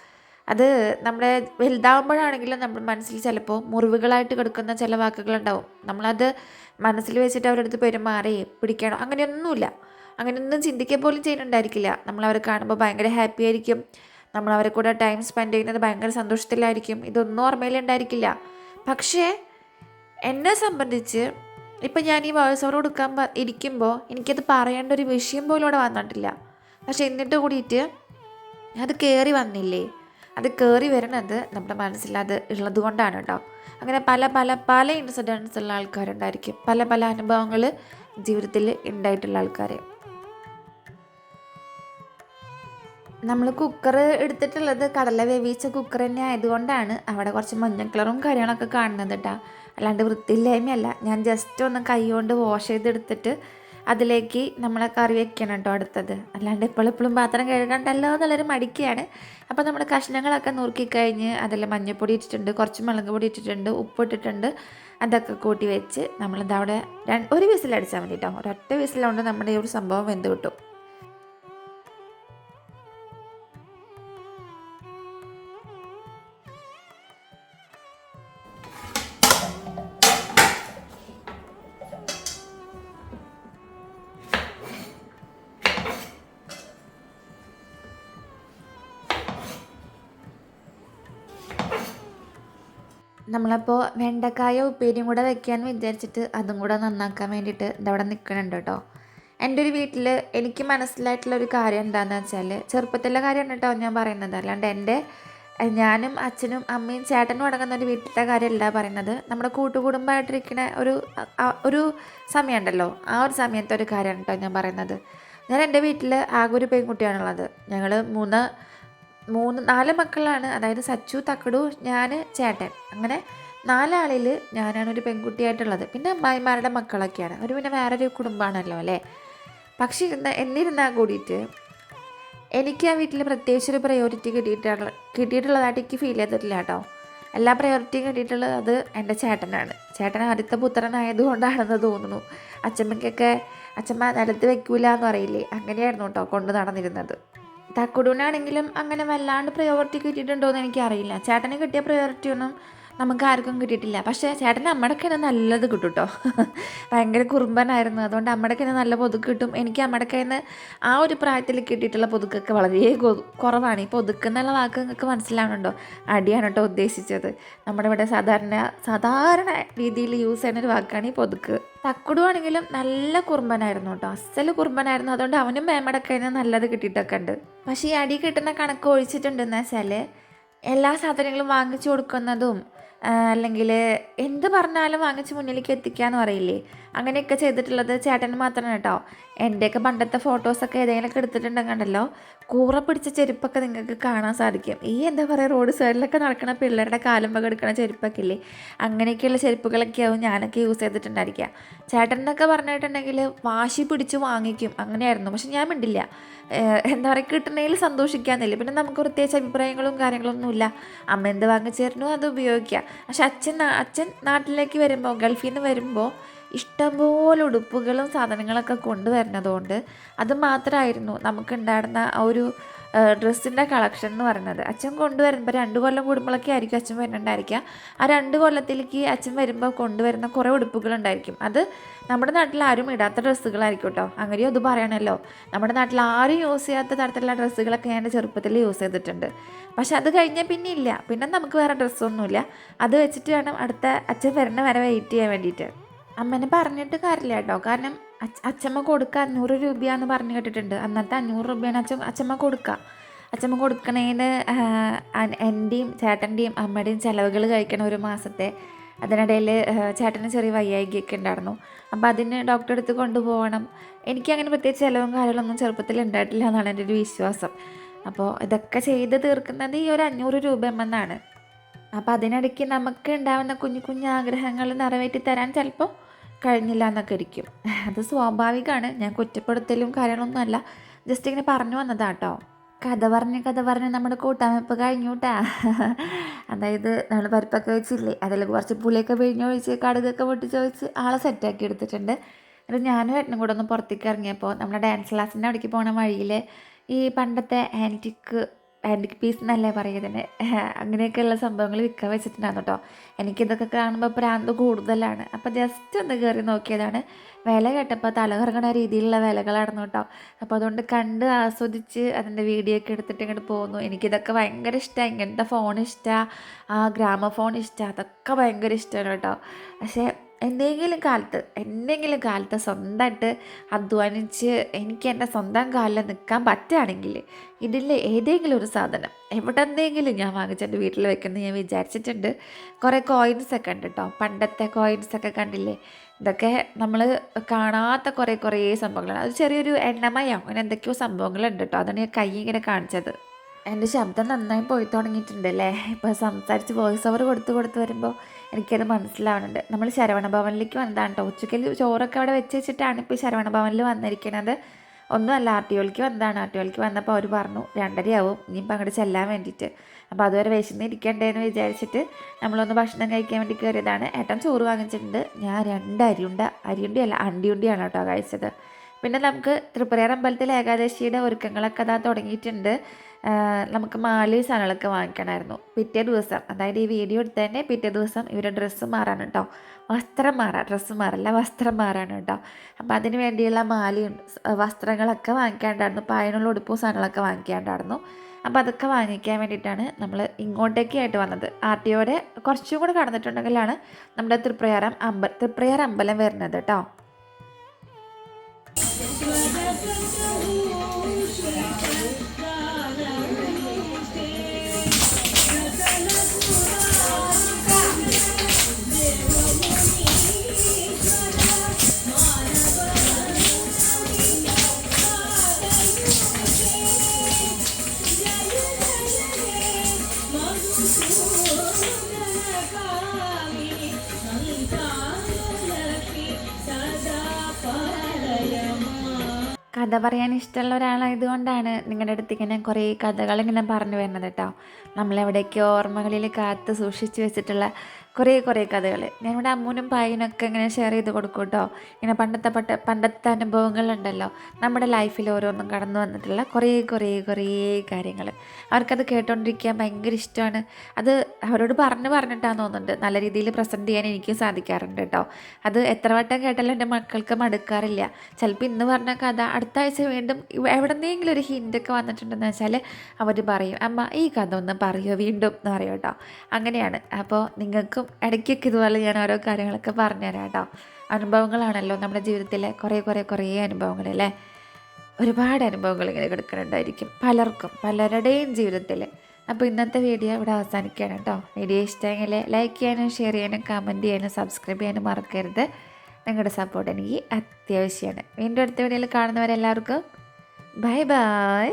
അത് നമ്മുടെ വലുതാവുമ്പോഴാണെങ്കിലും നമ്മുടെ മനസ്സിൽ ചിലപ്പോൾ മുറിവുകളായിട്ട് കിടക്കുന്ന ചില വാക്കുകളുണ്ടാവും. നമ്മളത് മനസ്സിൽ വെച്ചിട്ട് അവരുടെ അടുത്ത് പെരുമാറി പിടിക്കണം. അങ്ങനെയൊന്നുമില്ല. അങ്ങനെയൊന്നും ചിന്തിക്കുക പോലും ചെയ്യുന്നുണ്ടായിരിക്കില്ല. നമ്മളവരെ കാണുമ്പോൾ ഭയങ്കര ഹാപ്പി ആയിരിക്കും. നമ്മൾ കൂടെ ടൈം സ്പെൻഡ് ചെയ്യുന്നത് ഭയങ്കര സന്തോഷത്തിലായിരിക്കും. ഇതൊന്നും ഓർമ്മയിലുണ്ടായിരിക്കില്ല പക്ഷേ എന്നെ സംബന്ധിച്ച് ഇപ്പം ഞാൻ ഈ വോയിസ് ഓവർ കൊടുക്കാൻ ഇരിക്കുമ്പോൾ എനിക്കത് പറയേണ്ട ഒരു വിഷയം പോലും ഇവിടെ വന്നിട്ടില്ല. പക്ഷെ എന്നിട്ട് കൂടിയിട്ട് അത് കയറി വന്നില്ലേ? അത് കയറി വരുന്നത് നമ്മുടെ മനസ്സിൽ അത് ഉള്ളത് കൊണ്ടാണ് കേട്ടോ. അങ്ങനെ പല പല പല ഇൻസിഡൻസ് ഉള്ള ആൾക്കാരുണ്ടായിരിക്കും. പല പല അനുഭവങ്ങൾ ജീവിതത്തിൽ ഉണ്ടായിട്ടുള്ള ആൾക്കാർ നമ്മൾ കുക്കർ എടുത്തിട്ടുള്ളത് കടല വേവിച്ച കുക്കർ തന്നെ ആയതുകൊണ്ടാണ് അവിടെ കുറച്ച് മഞ്ഞ കളറും കാര്യങ്ങളൊക്കെ കാണുന്നത് കേട്ടോ. അല്ലാണ്ട് വൃത്തിയില്ലായ്മയല്ല. ഞാൻ ജസ്റ്റ് ഒന്ന് കൈ കൊണ്ട് വാഷ് ചെയ്തെടുത്തിട്ട് അതിലേക്ക് നമ്മൾ കറി വെക്കണം കേട്ടോ അടുത്തത്. അല്ലാണ്ട് എപ്പോഴെപ്പോഴും പാത്രം കഴുകണ്ടല്ലോ എന്നുള്ളൊരു മടിക്കുകയാണ് അപ്പോൾ നമ്മൾ കഷ്ണങ്ങളൊക്കെ നുറുക്കി കഴിഞ്ഞ് അതിൽ മഞ്ഞൾപ്പൊടി ഇട്ടിട്ടുണ്ട് കുറച്ച് മുളക് പൊടി ഇട്ടിട്ടുണ്ട് ഉപ്പ് ഇട്ടിട്ടുണ്ട്. അതൊക്കെ കൂട്ടി വെച്ച് നമ്മളിതവിടെ ഒരു വിസിലടിച്ചാൽ മതി കേട്ടോ ഒരൊറ്റ വിസിലുകൊണ്ട് നമ്മുടെ ഈ ഒരു സംഭവം വെന്ത് കിട്ടും. നമ്മളപ്പോൾ വെണ്ടക്കായ ഉപ്പേരിയും കൂടെ വെക്കാമെന്ന് വിചാരിച്ചിട്ട് അതും കൂടെ നന്നാക്കാൻ വേണ്ടിയിട്ട് ഇതവിടെ നിൽക്കണുണ്ട് കേട്ടോ. എന്റെ ഒരു വീട്ടിൽ എനിക്ക് മനസ്സിലായിട്ടുള്ള ഒരു കാര്യം എന്താണെന്ന് വെച്ചാൽ ചെറുപ്പത്തിലെ കാര്യമാണ് കേട്ടോ ഞാൻ പറയുന്നത്. അല്ലാണ്ട് എന്റെ ഞാനും അച്ഛനും അമ്മയും ചേട്ടനും അടങ്ങുന്ന ഒരു വീട്ടിലത്തെ കാര്യമല്ല പറയുന്നത്. നമ്മുടെ കൂട്ടുകുടുംബമായിട്ടിരിക്കുന്ന ഒരു ഒരു സമയമുണ്ടല്ലോ. ആ ഒരു സമയത്തെ ഒരു കാര്യമാണ് കേട്ടോ ഞാൻ പറയുന്നത്. ഞാൻ എന്റെ വീട്ടിൽ ആകെ ഒരു പെൺകുട്ടിയാണുള്ളത്. ഞങ്ങൾ മൂന്ന് മൂന്ന് നാല് മക്കളാണ്. അതായത് സച്ചു തക്കടു ഞാൻ ചേട്ടൻ. അങ്ങനെ നാലാളിൽ ഞാനാണ് ഒരു പെൺകുട്ടിയായിട്ടുള്ളത്. പിന്നെ അമ്മായിമാരുടെ മക്കളൊക്കെയാണ്. അവർ പിന്നെ വേറൊരു കുടുംബമാണല്ലോ അല്ലേ? പക്ഷേ എന്നിരുന്നാൽ കൂടിയിട്ട് എനിക്ക് ആ വീട്ടിൽ പ്രത്യേകിച്ച് ഒരു പ്രയോറിറ്റി കിട്ടിയിട്ടുള്ള കിട്ടിയിട്ടുള്ളതായിട്ട് എനിക്ക് ഫീൽ ചെയ്തിട്ടില്ല കേട്ടോ. എല്ലാ പ്രയോറിറ്റിയും കിട്ടിയിട്ടുള്ളത് അത് എന്റെ ചേട്ടനാണ്. ചേട്ടൻ ആദ്യത്തെ പുത്രനായതുകൊണ്ടാണെന്ന് തോന്നുന്നു. അച്ഛമ്മയ്ക്കൊക്കെ അച്ഛമ്മ നിലത്ത് വെക്കൂല എന്ന് പറയില്ലേ? അങ്ങനെയായിരുന്നു കേട്ടോ കൊണ്ട് നടന്നിരുന്നത്. തക്കുടൂനാണെങ്കിലും അങ്ങനെ വല്ലാണ്ട് പ്രയോറിറ്റി കിട്ടിയിട്ടുണ്ടോ എന്ന് എനിക്കറിയില്ല. ചേട്ടന് കിട്ടിയ പ്രയോറിറ്റി ഒന്നും നമുക്ക് ആർക്കും കിട്ടിയിട്ടില്ല. പക്ഷേ ചേട്ടൻ അമ്മയുടെ തന്നെ നല്ലത് കിട്ടും കേട്ടോ ഭയങ്കര കുറുമ്പനായിരുന്നു. അതുകൊണ്ട് അമ്മയുടെ നല്ല പൊതുക്ക് കിട്ടും. എനിക്ക് അമ്മയുടെ ആ ഒരു പ്രായത്തിൽ കിട്ടിയിട്ടുള്ള പൊതുക്കൊക്കെ വളരെ കുറവാണ്. ഈ പൊതുക്ക് എന്നുള്ള വാക്ക് നിങ്ങൾക്ക് മനസ്സിലാവണുണ്ടോ? അടിയാണ് കേട്ടോ ഉദ്ദേശിച്ചത്. നമ്മുടെ ഇവിടെ സാധാരണ സാധാരണ രീതിയിൽ യൂസ് ചെയ്യുന്ന ഒരു വാക്കാണ് ഈ പൊതുക്ക്. തക്കുടുവാണെങ്കിലും നല്ല കുറുമ്പനായിരുന്നു കേട്ടോ. അസൽ കുറുമ്പനായിരുന്നു. അതുകൊണ്ട് അവനും മേമ്മയുടെ കയ്യിൽ നല്ലത് കിട്ടിയിട്ടൊക്കെ ഉണ്ട്. പക്ഷേ ഈ അടി കിട്ടുന്ന കണക്ക് ഒഴിച്ചിട്ടുണ്ടെന്ന് വെച്ചാൽ എല്ലാ സാധനങ്ങളും വാങ്ങിച്ചു കൊടുക്കുന്നതും അല്ലെങ്കിൽ എന്ത് പറഞ്ഞാലും വാങ്ങിച്ച് മുന്നിലേക്ക് എത്തിക്കാന്ന് പറയില്ലേ? അങ്ങനെയൊക്കെ ചെയ്തിട്ടുള്ളത് ചേട്ടന് മാത്രമാണ് കേട്ടോ. എന്റെയൊക്കെ പണ്ടത്തെ ഫോട്ടോസൊക്കെ ഏതെങ്കിലുമൊക്കെ എടുത്തിട്ടുണ്ടെങ്കിൽ കണ്ടല്ലോ. കൂറ പിടിച്ച ചെരുപ്പൊക്കെ നിങ്ങൾക്ക് കാണാൻ സാധിക്കും. ഈ എന്താ പറയുക റോഡ് സൈഡിലൊക്കെ നടക്കുന്ന പിള്ളേരുടെ കാലുമ്പൊക്കെ എടുക്കുന്ന ചെരുപ്പൊക്കെ ഇല്ലേ? അങ്ങനെയൊക്കെയുള്ള ചെരുപ്പുകളൊക്കെയാവും ഞാനൊക്കെ യൂസ് ചെയ്തിട്ടുണ്ടായിരിക്കുക ചേട്ടനൊക്കെ പറഞ്ഞിട്ടുണ്ടെങ്കിൽ വാശി പിടിച്ച് വാങ്ങിക്കും. അങ്ങനെയായിരുന്നു. പക്ഷെ ഞാൻ മിണ്ടില്ല. എന്താ പറയുക കിട്ടണേൽ സന്തോഷിക്കാന്നില്ല. പിന്നെ നമുക്ക് പ്രത്യേകിച്ച് അഭിപ്രായങ്ങളും കാര്യങ്ങളൊന്നുമില്ല. അമ്മ എന്ത് വാങ്ങിച്ചേരണോ അത് ഉപയോഗിക്കുക പക്ഷെ അച്ഛൻ അച്ഛൻ നാട്ടിലേക്ക് വരുമ്പോൾ ഗൾഫിൽ നിന്ന് വരുമ്പോൾ ഇഷ്ടംപോലെ ഉടുപ്പുകളും സാധനങ്ങളൊക്കെ കൊണ്ടുവരുന്നതുകൊണ്ട് അത് മാത്രമായിരുന്നു നമുക്കുണ്ടായിരുന്ന ആ ഒരു ഡ്രസ്സിന്റെ കളക്ഷൻ എന്ന് പറയുന്നത്. അച്ഛൻ കൊണ്ടുവരുമ്പോൾ രണ്ട് കൊല്ലം കൂടുമ്പോഴൊക്കെ ആയിരിക്കും അച്ഛൻ വരുന്നുണ്ടായിരിക്കുക. ആ രണ്ട് കൊല്ലത്തിലേക്ക് അച്ഛൻ വരുമ്പോൾ കൊണ്ടുവരുന്ന കുറേ ഉടുപ്പുകളുണ്ടായിരിക്കും അത് നമ്മുടെ നാട്ടിൽ ആരും ഇടാത്ത ഡ്രസ്സുകളായിരിക്കും കേട്ടോ അങ്ങനെയോ അത് പറയണമല്ലോ നമ്മുടെ നാട്ടിൽ ആരും യൂസ് ചെയ്യാത്ത തരത്തിലുള്ള ഡ്രസ്സുകളൊക്കെ ഞാൻ ചെറുപ്പത്തിൽ യൂസ് ചെയ്തിട്ടുണ്ട്. പക്ഷെ അത് കഴിഞ്ഞാൽ പിന്നെ ഇല്ല. പിന്നെ നമുക്ക് വേറെ ഡ്രസ്സൊന്നുമില്ല. അത് വെച്ചിട്ട് വേണം അടുത്ത അച്ഛൻ വരുന്ന വരെ വെയിറ്റ് ചെയ്യാൻ വേണ്ടിയിട്ട്. അമ്മനെ പറഞ്ഞിട്ട് കാര്യമില്ല കേട്ടോ. കാരണം അച്ഛ- അച്ഛമ്മ കൊടുക്കുക അഞ്ഞൂറ് രൂപയാന്ന് പറഞ്ഞു കേട്ടിട്ടുണ്ട്. അന്നത്തെ അഞ്ഞൂറ് രൂപയാണ് അച്ഛൻ അച്ഛമ്മ കൊടുക്കുക അച്ഛമ്മ കൊടുക്കണേന് എന്റെയും ചേട്ടന്റെയും അമ്മയുടെയും ചിലവുകൾ കഴിക്കണം ഒരു മാസത്തെ അതിനിടയിൽ ചേട്ടന് ചെറിയ വയ്യായികയൊക്കെ ഉണ്ടായിരുന്നു. അപ്പോൾ അതിന് ഡോക്ടറെ അടുത്ത് കൊണ്ടുപോകണം. എനിക്കങ്ങനെ പ്രത്യേകിച്ച് ചിലവും കാര്യങ്ങളൊന്നും ചെറുപ്പത്തിൽ ഉണ്ടായിട്ടില്ല എന്നാണ് എന്റെ ഒരു വിശ്വാസം. അപ്പോൾ ഇതൊക്കെ ചെയ്ത് തീർക്കുന്നത് ഈ ഒരു അഞ്ഞൂറ് രൂപയെന്നാണ് അപ്പോൾ അതിനിടയ്ക്ക് നമുക്ക് ഉണ്ടാവുന്ന കുഞ്ഞു കുഞ്ഞു ആഗ്രഹങ്ങൾ നിറവേറ്റി തരാൻ ചിലപ്പോൾ കഴിഞ്ഞില്ല എന്നൊക്കെ ഇരിക്കും. അത് സ്വാഭാവികമാണ്. ഞാൻ കുറ്റപ്പെടുത്തലും കാര്യങ്ങളൊന്നും അല്ല ജസ്റ്റ് ഇങ്ങനെ പറഞ്ഞു വന്നതാട്ടോ. കഥ പറഞ്ഞ് കഥ പറഞ്ഞ് നമ്മുടെ കൂട്ടാമപ്പ് കഴിഞ്ഞു കേട്ടാ അതായത് നമ്മൾ പരിപ്പൊക്കെ വെച്ചില്ലേ അതിൽ കുറച്ച് പുളിയൊക്കെ പിഴിഞ്ഞൊഴിച്ച് കടുകൊക്കെ പൊട്ടിച്ച് ഒഴിച്ച് ആളെ സെറ്റാക്കി എടുത്തിട്ടുണ്ട്. എന്നിട്ട് ഞാനും ഏട്ടനും കൂടെ ഒന്ന് പുറത്തേക്ക് ഇറങ്ങിയപ്പോൾ നമ്മുടെ ഡാൻസ് ക്ലാസ്സിന്റെ അവിടേക്ക് പോണ വഴിയിൽ ഈ പണ്ടത്തെ ആന്റിക്ക് ആന്റിക് പീസ് എന്നല്ലേ പറയുന്നത് അങ്ങനെയൊക്കെയുള്ള സംഭവങ്ങൾ വിൽക്കാൻ വെച്ചിട്ടുണ്ടായിരുന്നു കേട്ടോ. എനിക്കിതൊക്കെ കാണുമ്പോൾ പ്രാന്ത് കൂടുതലാണ്. അപ്പോൾ ജസ്റ്റ് ഒന്ന് കയറി നോക്കിയതാണ്. വില കേട്ടപ്പോൾ തലകറങ്ങണ രീതിയിലുള്ള വിലകളായിരുന്നു കേട്ടോ. അപ്പോൾ അതുകൊണ്ട് കണ്ട് ആസ്വദിച്ച് അതിന്റെ വീഡിയോ ഒക്കെ എടുത്തിട്ട് ഇങ്ങോട്ട് പോകുന്നു എനിക്കിതൊക്കെ ഭയങ്കര ഇഷ്ടമാണ് ഇങ്ങനത്തെ ഫോൺ ഇഷ്ടമാണ് ആ ഗ്രാമ ഫോൺ ഇഷ്ടമാണ് അതൊക്കെ ഭയങ്കര ഇഷ്ടമാണ് കേട്ടോ. പക്ഷേ എന്തെങ്കിലും കാലത്ത് എന്തെങ്കിലും കാലത്ത് സ്വന്തമായിട്ട് അധ്വാനിച്ച് എനിക്ക് എന്റെ സ്വന്തം കാലിൽ നിൽക്കാൻ പറ്റുകയാണെങ്കിൽ ഇതിൽ ഏതെങ്കിലും ഒരു സാധനം എവിടെന്തെങ്കിലും ഞാൻ വാങ്ങിച്ചിട്ട് വീട്ടിൽ വെക്കുന്നത് ഞാൻ വിചാരിച്ചിട്ടുണ്ട്. കുറേ കോയിൻസ് ഒക്കെ ഉണ്ട് കേട്ടോ. പണ്ടത്തെ കോയിൻസ് ഒക്കെ കണ്ടില്ലേ? ഇതൊക്കെ നമ്മൾ കാണാത്ത കുറേ കുറേ സംഭവങ്ങളാണ്. അത് ചെറിയൊരു എണ്ണമയോ അങ്ങനെ എന്തൊക്കെയോ സംഭവങ്ങളുണ്ട് കേട്ടോ. അതാണ് ഞാൻ കൈ ഇങ്ങനെ കാണിച്ചത്. എന്റെ ശബ്ദം നന്നായി പോയി തുടങ്ങിയിട്ടുണ്ട് അല്ലേ? ഇപ്പോൾ സംസാരിച്ച് വോയിസ് ഓവർ കൊടുത്ത് കൊടുത്ത് വരുമ്പോൾ എനിക്കത് മനസ്സിലാവുന്നുണ്ട്. നമ്മൾ ശരവണ ഭവനിലേക്ക് വന്നതാണ് കേട്ടോ ഉച്ചയ്ക്ക് ചോറൊക്കെ അവിടെ വെച്ച് വെച്ചിട്ടാണ് ഇപ്പോൾ ശരവണ ഭവനിൽ വന്നിരിക്കുന്നത് ഒന്നുമല്ല ആർ ടി ഒയിലേക്ക് വന്നതാണ്. ആർ ടി ഒയിലേക്ക് വന്നപ്പോൾ അവർ പറഞ്ഞു രണ്ടരയാവും. ഇനിയിപ്പോൾ അങ്ങോട്ട് ചെല്ലാൻ വേണ്ടിയിട്ട്. അപ്പോൾ അതുവരെ വിശന്നിരിക്കണ്ടേ എന്ന് വിചാരിച്ചിട്ട് നമ്മളൊന്ന് ഭക്ഷണം കഴിക്കാൻ വേണ്ടി കയറിയതാണ്. ഏട്ടൻ ചോറ് വാങ്ങിച്ചിട്ടുണ്ട്. ഞാൻ രണ്ട് അരിയുണ്ട അരിയുണ്ടിയല്ല അണ്ടിയുണ്ടിയാണ് കേട്ടോ കഴിച്ചത്. പിന്നെ നമുക്ക് തൃപ്രയാർ അമ്പലത്തിലെ ഏകാദശിയുടെ ഒരുക്കങ്ങളൊക്കെ അതാ തുടങ്ങിയിട്ടുണ്ട്. നമുക്ക് മാലി സാധനങ്ങളൊക്കെ വാങ്ങിക്കണമായിരുന്നു. പിറ്റേ ദിവസം അതായത് ഈ വീഡിയോ എടുത്തതിന്റെ പിറ്റേ ദിവസം ഇവരുടെ ഡ്രസ്സ് മാറാണ് കേട്ടോ വസ്ത്രം മാറാം ഡ്രസ്സ് മാറല്ല വസ്ത്രം മാറാണ് കേട്ടോ അപ്പോൾ അതിന് വേണ്ടിയുള്ള മാലയും വസ്ത്രങ്ങളൊക്കെ വാങ്ങിക്കാണ്ടായിരുന്നു. പായനുള്ള ഉടുപ്പും സാധനങ്ങളൊക്കെ വാങ്ങിക്കാണ്ടായിരുന്നു. അപ്പോൾ അതൊക്കെ വാങ്ങിക്കാൻ വേണ്ടിയിട്ടാണ് നമ്മൾ ഇങ്ങോട്ടേക്കായിട്ട് വന്നത്. ആർ ടി ഒയുടെ കുറച്ചും കൂടെ കടന്നിട്ടുണ്ടെങ്കിലാണ് നമ്മുടെ തൃപ്രയാരം അമ്പ തൃപ്രയാർ അമ്പലം വരുന്നത് കേട്ടോ കഥ പറയാൻ ഇഷ്ടമുള്ള ഒരാളായതുകൊണ്ടാണ് നിങ്ങളുടെ അടുത്ത് ഇങ്ങനെ കുറേ കഥകൾ ഇങ്ങനെ പറഞ്ഞു വരുന്നത് കേട്ടോ. നമ്മളെവിടേക്കോ ഓർമ്മകളിൽ കാത്ത് സൂക്ഷിച്ച് വെച്ചിട്ടുള്ള കുറേ കുറേ കഥകൾ. ഞാനിവിടെ അമ്മൂനും പായനൊക്കെ ഇങ്ങനെ ഷെയർ ചെയ്ത് കൊടുക്കും കേട്ടോ ഇങ്ങനെ പണ്ടത്തെ പട്ട പണ്ടത്തെ അനുഭവങ്ങളുണ്ടല്ലോ. നമ്മുടെ ലൈഫിൽ ഓരോന്നും കടന്നു വന്നിട്ടുള്ള കുറേ കുറേ കുറേ കാര്യങ്ങൾ. അവർക്കത് കേട്ടോണ്ടിരിക്കാൻ ഭയങ്കര ഇഷ്ടമാണ്. അത് അവരോട് പറഞ്ഞ് പറഞ്ഞിട്ടാന്ന് തോന്നുന്നുണ്ട്. നല്ല രീതിയിൽ പ്രസന്റ് ചെയ്യാൻ എനിക്കും സാധിക്കാറുണ്ട് കേട്ടോ അത് എത്ര വട്ടം കേട്ടാലും എന്റെ മക്കൾക്ക് മടുക്കാറില്ല. ചിലപ്പോൾ ഇന്ന് പറഞ്ഞ കഥ അടുത്ത ആഴ്ച വീണ്ടും എവിടെന്നെങ്കിലും ഒരു ഹിന്റൊക്കെ വന്നിട്ടുണ്ടെന്ന് വെച്ചാൽ അവർ പറയും അമ്മ ഈ കഥ ഒന്ന് പറയുമോ വീണ്ടും എന്ന് പറയും കേട്ടോ. അങ്ങനെയാണ്. അപ്പോൾ നിങ്ങൾക്കും ഇടയ്ക്കൊക്കെ ഇതുപോലെ ഞാൻ ഓരോ കാര്യങ്ങളൊക്കെ പറഞ്ഞുതരാം കേട്ടോ. അനുഭവങ്ങളാണല്ലോ നമ്മുടെ ജീവിതത്തിലെ കുറേ കുറേ കുറേ അനുഭവങ്ങൾ അല്ലേ? ഒരുപാട് അനുഭവങ്ങൾ ഇങ്ങനെ കിടക്കുന്നുണ്ടായിരിക്കും പലർക്കും പലരുടെയും ജീവിതത്തിൽ. അപ്പോൾ ഇന്നത്തെ വീഡിയോ ഇവിടെ അവസാനിക്കുകയാണ് കേട്ടോ. വീഡിയോ ഇഷ്ടമെങ്കിൽ ലൈക്ക് ചെയ്യാനും ഷെയർ ചെയ്യാനും കമന്റ് ചെയ്യാനും സബ്സ്ക്രൈബ് ചെയ്യാനും മറക്കരുത്. നിങ്ങളുടെ സപ്പോർട്ട് എനിക്ക് അത്യാവശ്യമാണ്. വീണ്ടും അടുത്ത വീഡിയോയിൽ കാണുന്നവരെല്ലാവർക്കും ബൈ ബൈ